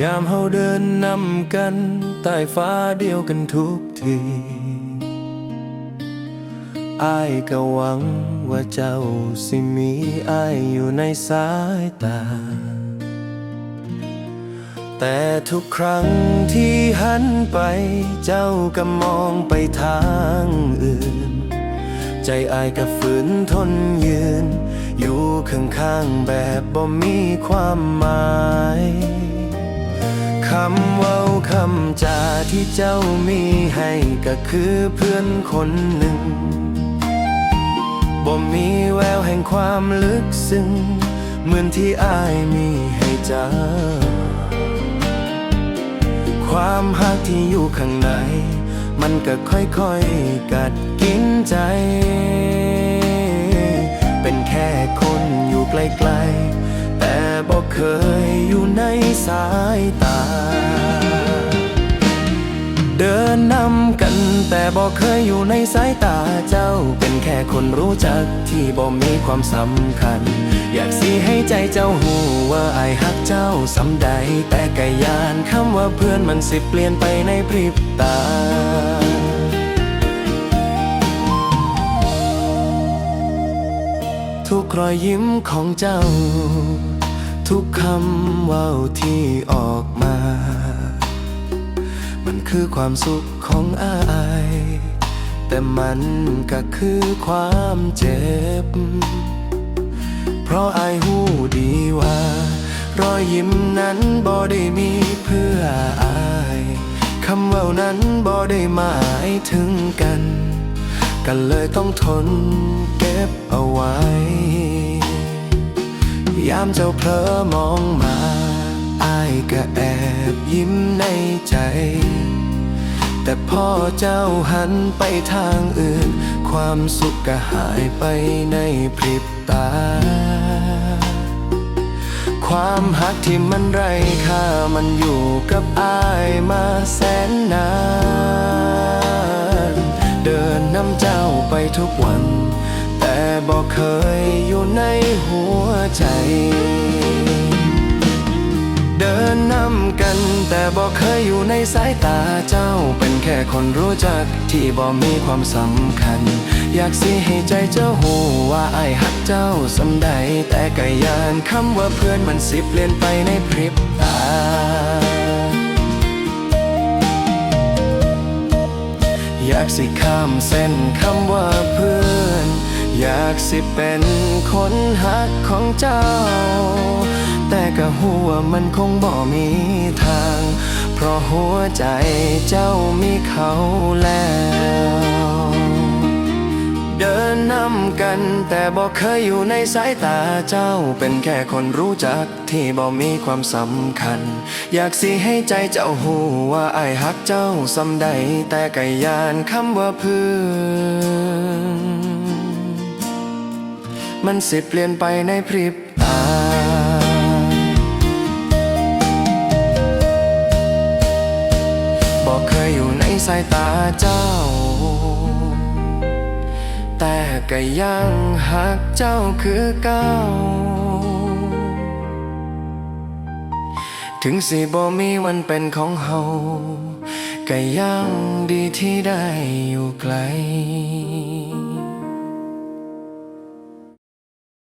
ยามเฮาเดินนำกันใต้ฟ้าเดียวกันทุกทีอายก็หวังว่าเจ้าสิมีอายอยู่ในสายตา แต่ทุกครั้งที่หันไป เจ้าก็มองไปทางอื่น ใจอายก็ฝืนทนยืน อยู่ข้างๆแบบบ่มีความหมายำเว้าคำจาที่เจ้ามีให้ก็คือเพื่อนคนหนึ่ง บ่มีแววแห่งความลึกซึ้งเหมือนที่อายมีให้เจ้า ความหักที่อยู่ข้างใน มันก็ค่อยๆกัดกินใจ เป็นแค่คนอยู่ไกลๆแต่บอกเคย สายตา เดินนำกันแต่บอกเคยอยู่ในสายตาเจ้าเป็นแค่คนรู้จักที่บ่มีความสำคัญ อยากสิให้ใจเจ้าหูว่าไอายฮักเจ้าสำใด แต่กยานคำว่าเพื่อนมันสิเปลี่ยนไปในพริบตาทุกรอยยิ้มของเจ้า ทุกคำว่าที่ออกมา มันคือความสุขของอาย แต่มันก็คือความเจ็บ เพราะอายหูดีว่า รอยยิ้มนั้นบ่ได้มีเพื่ออาย คำว่านั้นบ่ได้หมายถึงกัน กันเลยต้องทนเก็บเอาไว้ ยามเจ้าเพลอมองมาอายก็แอบยิ้มในใจ แต่พอเจ้าหันไปทางอื่น ความสุขก็หายไปในพริบตา ความหักที่มันไร้ค่ามันอยู่กับอายมาแสนนาน เดินนำเจ้าไปทุกวัน บอกเคยอยู่ในหัวใจ เดินนำกันแต่บอกเคยอยู่ในสายตาเจ้า เป็นแค่คนรู้จักที่บ่มีความสำคัญ อยากสิให้ใจเจ้าหูว่าไอายหักเจ้าสำใด แต่ก็ยานคำว่าเพื่อนมันสิเปลี่ยนไปในพริบตาอยากสิข้ามเส้นคำว่าากสิเป็นคนหักของเจ้า แต่ก็หัวมันคงบ่มีทาง เพราะหัวใจเจ้ามีเขาแล้ว เดินนำกันแต่บอกเคยอยู่ในสายตาเจ้า เป็นแค่คนรู้จักที่บ่มีความสำคัญ อยากสิให้ใจเจ้าหูว่าไอายฮักเจ้าสำใดแต่ก็ยานคำว่าเพื่อ มันสิเปลี่ยนไปในพริบตา บอกเคยอยู่ในสายตาเจ้า แต่ก็ยังหักเจ้าคือเก่า ถึงสิบ่มีวันเป็นของเฮาก็ยังดีที่ได้อยู่ไกล